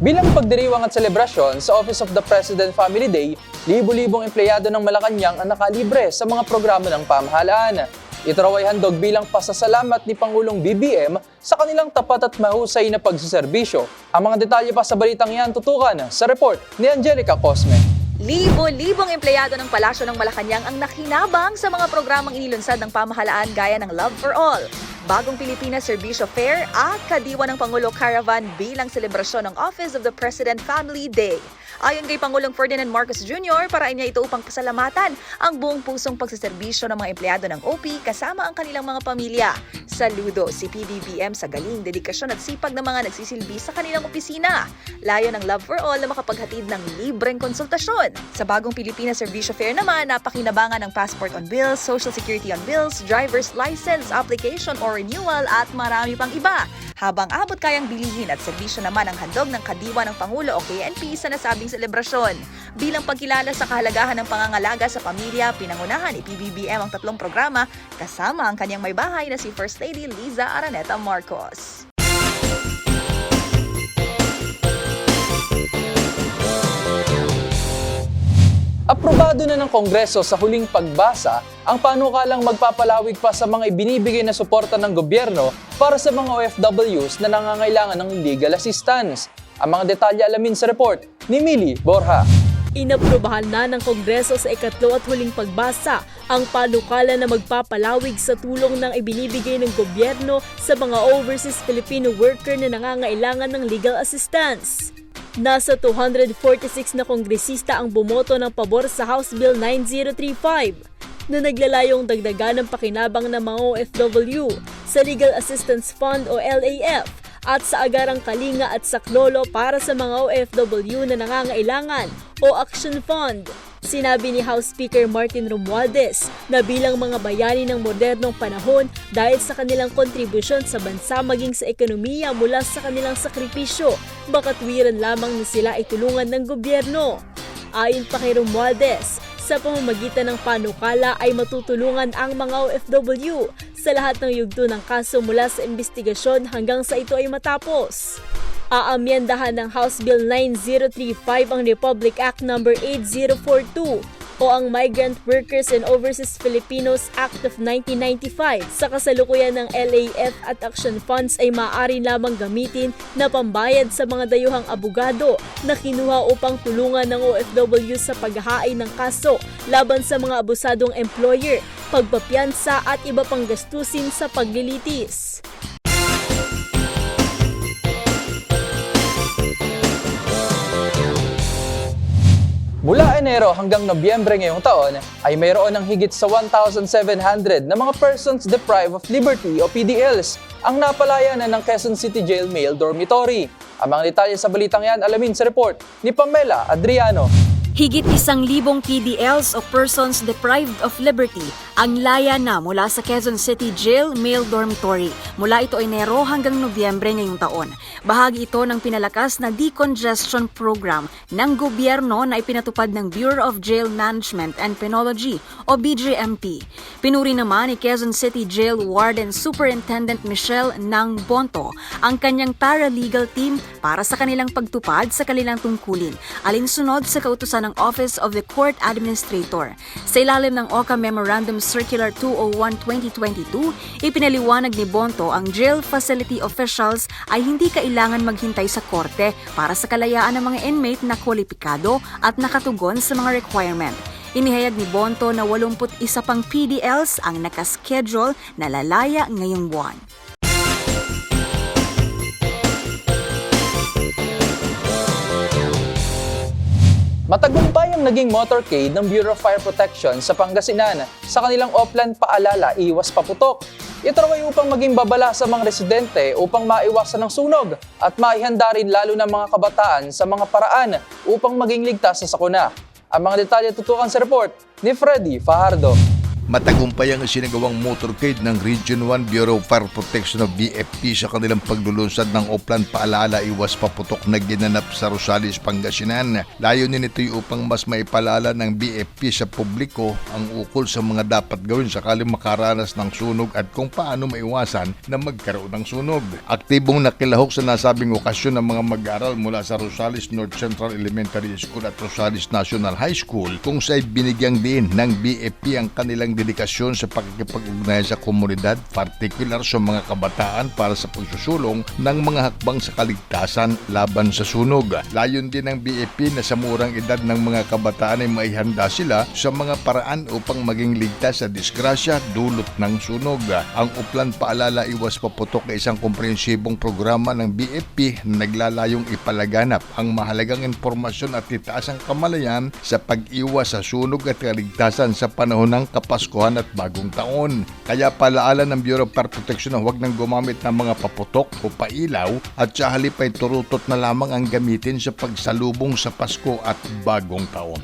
Bilang pagdiriwang at selebrasyon sa Office of the President Family Day, libo-libong empleyado ng Malacanang ang nakalibre sa mga programa ng pamahalaan. Ito raw ay handog bilang pasasalamat ni Pangulong BBM sa kanilang tapat at mahusay na pagsiservisyo. Ang mga detalye pa sa balitang yan tutukan sa report ni Angelica Cosme. Libo-libong empleyado ng Palasyo ng Malacanang ang nakinabang sa mga programang inilunsad ng pamahalaan gaya ng Love for All, Bagong Pilipinas Serbisyo Fair at Kadiwa ng Pangulo Caravan bilang selebrasyon ng Office of the President Family Day. Ayon kay Pangulong Ferdinand Marcos Jr., parain niya ito upang pasalamatan ang buong pusong pagsiservisyo ng mga empleyado ng OP kasama ang kanilang mga pamilya. Saludo si PBBM sa galing, dedikasyon at sipag ng mga nagsisilbi sa kanilang opisina. Layo ng Love for All na makapaghatid ng libreng konsultasyon. Sa Bagong Pilipinas Serbisyo Fair naman, napakinabangan ng passport on bills, social security on bills, driver's license application or renewal at marami pang iba. Habang abot kayang bilihin at serbisyo naman ang handog ng Kadiwa ng Pangulo o KNP sa nasabing selebrasyon. Bilang pagkilala sa kahalagahan ng pangangalaga sa pamilya, pinangunahan ni PBBM ang tatlong programa kasama ang kanyang may bahay na si First Lady Liza Araneta Marcos. Aprobado na ng Kongreso sa huling pagbasa ang panukalang magpapalawig pa sa mga ibinibigay na suporta ng gobyerno para sa mga OFWs na nangangailangan ng legal assistance. Ang mga detalye alamin sa report ni Millie Borja. Inaprubahan na ng Kongreso sa ikatlo at huling pagbasa ang panukala na magpapalawig sa tulong ng ibinibigay ng gobyerno sa mga overseas Filipino worker na nangangailangan ng legal assistance. Nasa 246 na kongresista ang bumoto ng pabor sa House Bill 9035 na naglalayong dagdagan ng pakinabang ng mga OFW sa Legal Assistance Fund o LAF at sa agarang kalinga at saklolo para sa mga OFW na nangangailangan o Action Fund. Sinabi ni House Speaker Martin Romualdez na bilang mga bayani ng modernong panahon dahil sa kanilang kontribusyon sa bansa maging sa ekonomiya mula sa kanilang sakripisyo, bakatwiran lamang na sila ay tulungan ng gobyerno. Ayon pa kay Romualdez, sa pamamagitan ng panukala ay matutulungan ang mga OFW sa lahat ng yugto ng kaso mula sa investigasyon hanggang sa ito ay matapos. Aamyendahan ng House Bill 9035 ang Republic Act No. 8042 o ang Migrant Workers and Overseas Filipinos Act of 1995 sa kasalukuyan ng LAF at Action Funds ay maaari lamang gamitin na pambayad sa mga dayuhang abogado na kinuha upang tulungan ng OFW sa paghahain ng kaso laban sa mga abusadong employer, pagpapiansa at iba pang gastusin sa paglilitis. Mula Enero hanggang Nobyembre ngayong taon ay mayroon ng higit sa 1,700 na mga persons deprived of liberty o PDLs ang napalaya na ng Quezon City Jail Male Dormitory. Ang mga detalye sa balitang yan alamin sa report ni Pamela Adriano. Higit isang libong PDLs o persons deprived of liberty ang laya na mula sa Quezon City Jail Male Dormitory mula ito Enero hanggang Nobyembre ngayong taon. Bahagi ito ng pinalakas na decongestion program ng gobyerno na ipinatupad ng Bureau of Jail Management and Penology o BJMP. Pinuri naman ni Quezon City Jail Warden Superintendent Michelle Nang Bonto ang kanyang paralegal team para sa kanilang pagtupad sa kanilang tungkulin alinsunod sa kautusan ng Office of the Court Administrator. Sa ilalim ng OCA Memorandum Circular 201-2022, ipinaliwanag ni Bonto ang jail facility officials ay hindi kailangan maghintay sa korte para sa kalayaan ng mga inmate na kwalipikado at nakatugon sa mga requirement. Inihayag ni Bonto na 81 pang PDLs ang nakaschedule na lalaya ngayong buwan. Matagumpay ang naging motorcade ng Bureau of Fire Protection sa Pangasinan sa kanilang Oplan Paalala Iwas Paputok. Ito ay upang maging babala sa mga residente upang maiwasan ng sunog at maihanda rin lalo ng mga kabataan sa mga paraan upang maging ligtas sa sakuna. Ang mga detalye tutukan sa report ni Freddy Fajardo. Matagumpay ang isinagawang motorcade ng Region 1 Bureau of Fire Protection of BFP sa kanilang paglulunsad ng Oplan Paalala Iwas Paputok na ginanap sa Rosales, Pangasinan. Layunin ito'y upang mas maipalala ng BFP sa publiko ang ukol sa mga dapat gawin sakaling makaranas ng sunog at kung paano maiwasan na magkaroon ng sunog. Aktibong nakilahok sa nasabing okasyon ng mga mag-aaral mula sa Rosales North Central Elementary School at Rosales National High School kung sa'y binigyang din ng BFP ang kanilang dedikasyon sa pakikipag-ugnayan sa komunidad, partikular sa mga kabataan para sa pagsusulong ng mga hakbang sa kaligtasan laban sa sunog. Layon din ng BFP na sa murang edad ng mga kabataan ay maihanda sila sa mga paraan upang maging ligtas sa disgrasya dulot ng sunog. Ang Uplan Paalala Iwas Paputok ay isang komprehensibong programa ng BFP na naglalayong ipalaganap ang mahalagang impormasyon at itaas ang kamalayan sa pag-iwas sa sunog at kaligtasan sa panahon ng Kapaskuhan at Bagong Taon. Kaya palaala ng Bureau of Fire Protection na huwag nang gumamit ng mga paputok o pailaw at sa halip ay turutot na lamang ang gamitin sa pagsalubong sa Pasko at Bagong Taon.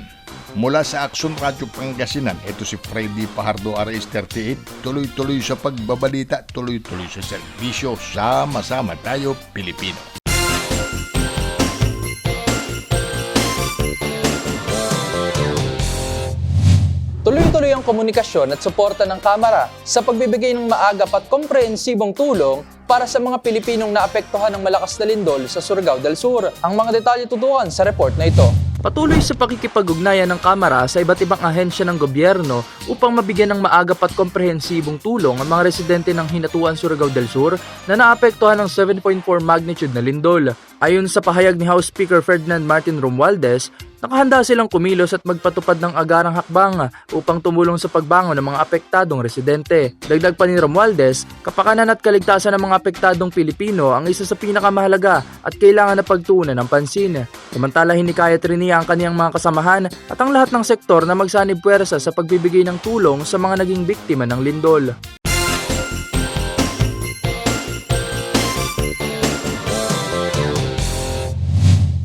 Mula sa Action Radio Pangasinan, ito si Freddy Pahardo RS38. Tuloy-tuloy sa pagbabalita, tuloy-tuloy sa serbisyo. Sama-sama tayo, Pilipino. Tuloy-tuloy ang komunikasyon at suporta ng Kamara sa pagbibigay ng maagap at komprehensibong tulong para sa mga Pilipinong naapektuhan ng malakas na lindol sa Surigao del Sur. Ang mga detalye tutukan sa report na ito. Patuloy sa pakikipag-ugnayan ng Kamara sa iba't ibang ahensya ng gobyerno upang mabigyan ng maagap at komprehensibong tulong ang mga residente ng Hinatuan Surigao del Sur na naapektuhan ng 7.4 magnitude na lindol. Ayon sa pahayag ni House Speaker Ferdinand Martin Romualdez, nakahanda silang kumilos at magpatupad ng agarang hakbang upang tumulong sa pagbangon ng mga apektadong residente. Dagdag pa ni Romualdez, kapakanan at kaligtasan ng mga apektadong Pilipino ang isa sa pinakamahalaga at kailangan na pagtuunan ng pansin. Samantala hinikayat rin niya ang kaniyang mga kasamahan at ang lahat ng sektor na magsanib puwersa sa pagbibigay ng tulong sa mga naging biktima ng lindol.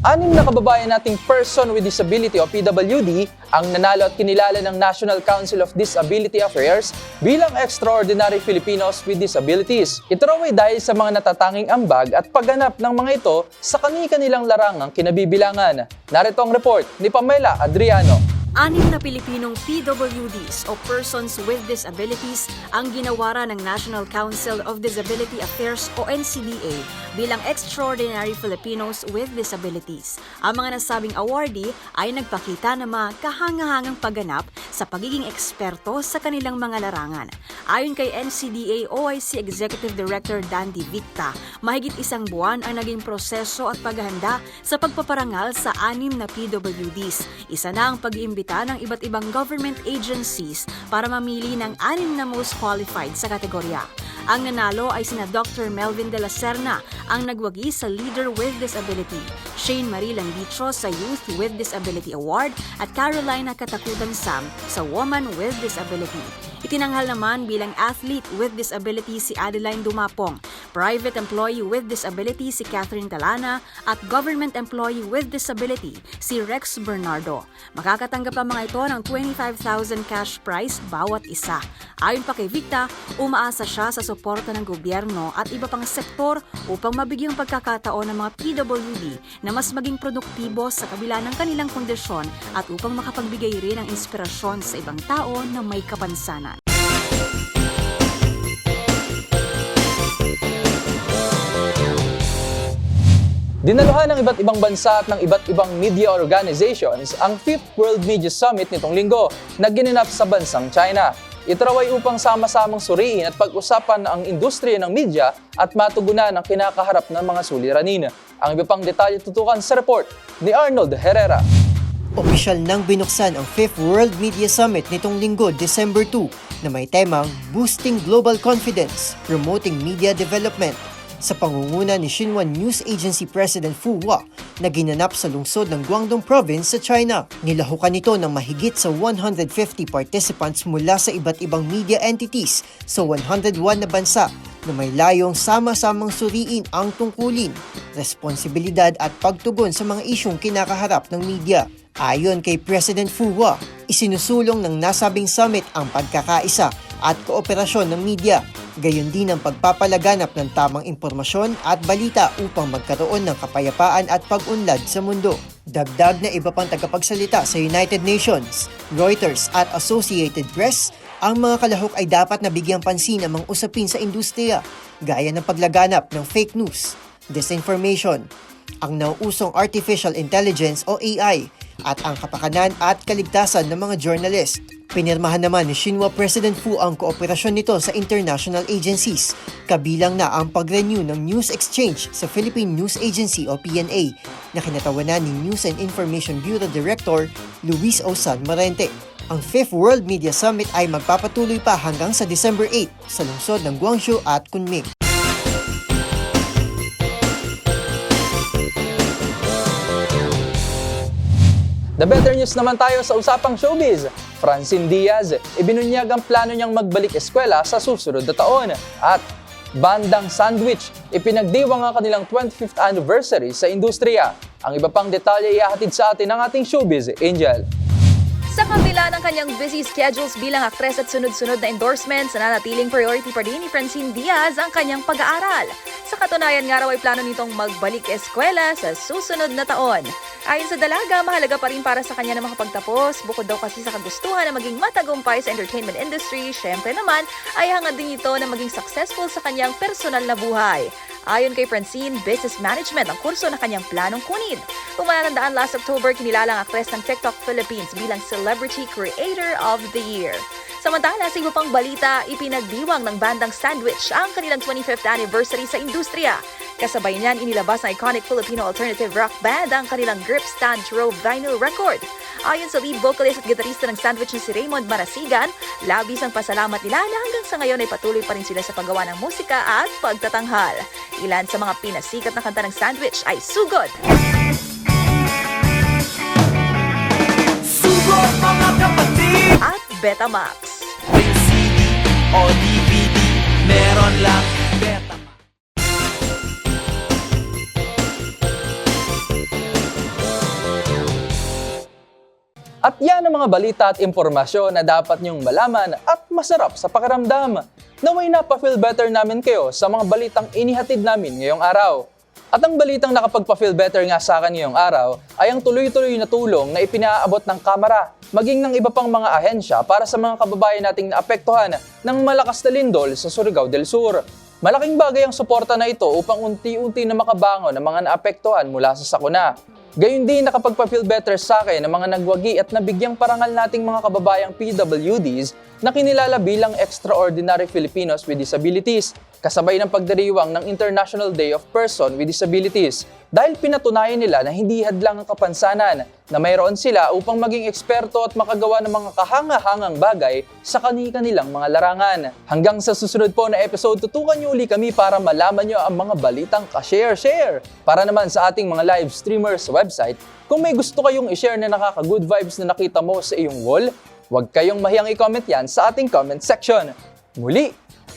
Anim na kababayan nating Person with Disability o PWD ang nanalo at kinilala ng National Council of Disability Affairs bilang Extraordinary Filipinos with Disabilities. Ito raw ay dahil sa mga natatanging ambag at pagganap ng mga ito sa kani-kanilang larangang kinabibilangan. Narito ang report ni Pamela Adriano. Anim na Pilipinong PWDs o Persons with Disabilities ang ginawara ng National Council of Disability Affairs o NCDA bilang Extraordinary Filipinos with Disabilities. Ang mga nasabing awardee ay nagpakita ng mga kahangahangang pagganap sa pagiging eksperto sa kanilang mga larangan. Ayon kay NCDA OIC Executive Director Dandy Victa, mahigit isang buwan ang naging proseso at paghahanda sa pagpaparangal sa anim na PWDs. Isa na ang pag-iimbita ng iba't ibang government agencies para mamili ng anim na most qualified sa kategorya. Ang nanalo ay sina Dr. Melvin de la Serna, ang nagwagi sa Leader with Disability, Shane Marie Landicho sa Youth with Disability Award at Carolina Katakutan Sam sa Woman with Disability. Itinanghal naman bilang athlete with disability si Adeline Dumapong. Private employee with disability si Catherine Talana at government employee with disability si Rex Bernardo. Makakatanggap ang mga ito ng 25,000 cash prize bawat isa. Ayon pa kay Victa, umaasa siya sa suporta ng gobyerno at iba pang sektor upang mabigyang pagkakataon ng mga PWD na mas maging produktibo sa kabila ng kanilang kondisyon at upang makapagbigay rin ng inspirasyon sa ibang tao na may kapansanan. Dinaluhan ng iba't ibang bansa at ng iba't ibang media organizations ang 5th World Media Summit nitong linggo na ginanap sa bansang China. Ito raw ay upang sama-samang suriin at pag-usapan ang industriya ng media at matugunan ang kinakaharap ng mga suliranin. Ang iba pang detalye tutukan sa report ni Arnold Herrera. Opisyal nang binuksan ang 5th World Media Summit nitong linggo, December 2, na may temang Boosting Global Confidence, Promoting Media Development sa pangunguna ni Xinhua News Agency President Fu Hua na ginanap sa lungsod ng Guangdong Province sa China. Nilahukan ito ng mahigit sa 150 participants mula sa iba't ibang media entities sa 101 na bansa na may layong sama-samang suriin ang tungkulin, responsibilidad at pagtugon sa mga isyong kinakaharap ng media. Ayon kay President Fu Hua, isinusulong ng nasabing summit ang pagkakaisa at kooperasyon ng media, gayon din ang pagpapalaganap ng tamang impormasyon at balita upang magkaroon ng kapayapaan at pag-unlad sa mundo. Dagdag na iba pang tagapagsalita sa United Nations, Reuters at Associated Press, ang mga kalahok ay dapat nabigyang pansin ang mga usapin sa industriya, gaya ng paglaganap ng fake news, disinformation, ang nauusong artificial intelligence o AI, at ang kapakanan at kaligtasan ng mga journalist. Pinirmahan naman ni Xinhua President Fu ang kooperasyon nito sa international agencies, kabilang na ang pag-renew ng news exchange sa Philippine News Agency o PNA na kinatawanan ni News and Information Bureau Director Luis O. San Marente. Ang 5th World Media Summit ay magpapatuloy pa hanggang sa December 8 sa lungsod ng Guangzhou at Kunming. The better news naman tayo sa usapang showbiz. Francine Diaz, ibinunyag ang plano niyang magbalik eskwela sa susunod na taon. At Bandang Sandwich, ipinagdiwang ang kanilang 25th anniversary sa industriya. Ang iba pang detalye ihahatid sa atin ng ating showbiz, Angel. Sa kabila ng kanyang busy schedules bilang aktres at sunod-sunod na endorsements, nanatiling priority pa rin ni Francine Diaz ang kanyang pag-aaral. Sa katunayan nga raw ay plano nitong magbalik eskwela sa susunod na taon. Ayon sa dalaga, mahalaga pa rin para sa kanya na makapagtapos. Bukod daw kasi sa kagustuhan na maging matagumpay sa entertainment industry, syempre naman ay hangad din ito na maging successful sa kanyang personal na buhay. Ayon kay Francine, business management ang kurso na kanyang planong kunin. Kung last October, kinilala ang aktres ng TikTok Philippines bilang Celebrity Creator of the Year. Samantala, sa iba pang balita, ipinagdiwang ng bandang Sandwich ang kanilang 25th anniversary sa industriya. Kasabay niyan, inilabas ng iconic Filipino alternative rock band ang kanilang Grip Stand Trove vinyl record. Ayon sa lead vocalist at gitarista ng Sandwich na si Raymond Marasigan, labis ang pasalamat nila na hanggang sa ngayon ay patuloy pa rin sila sa paggawa ng musika at pagtatanghal. Ilan sa mga pinasikat na kanta ng Sandwich ay Sugod, Sugod mga kapatid at Betamax. CD yan ang mga balita at impormasyon na dapat niyong malaman at masarap sa pakiramdam. Naway na pa-feel better namin kayo sa mga balitang inihatid namin ngayong araw. At ang balitang nakapagpa-feel better nga sa akin ngayong araw ay ang tuloy-tuloy na tulong na ipinaabot ng Kamara maging ng iba pang mga ahensya para sa mga kababayan nating naapektuhan ng malakas na lindol sa Surigao del Sur. Malaking bagay ang suporta na ito upang unti-unti na makabangon ang mga naapektuhan mula sa sakuna. Gayun din nakapagpa-feel better sa akin ang mga nagwagi at nabigyang parangal nating mga kababayang PWDs na kinilala bilang Extraordinary Filipinos with Disabilities, kasabay ng pagdiriwang ng International Day of Person with Disabilities dahil pinatunayan nila na hindi hadlang ang kapansanan na mayroon sila upang maging eksperto at makagawa ng mga kahanga-hangang bagay sa kani-kanilang mga larangan. Hanggang sa susunod po na episode, tutukan niyo uli kami para malaman niyo ang mga balitang ka-share-share. Para naman sa ating mga live streamers website, kung may gusto kayong i-share na nakaka-good vibes na nakita mo sa iyong wall, huwag kayong mahiyang i-comment yan sa ating comment section. Muli,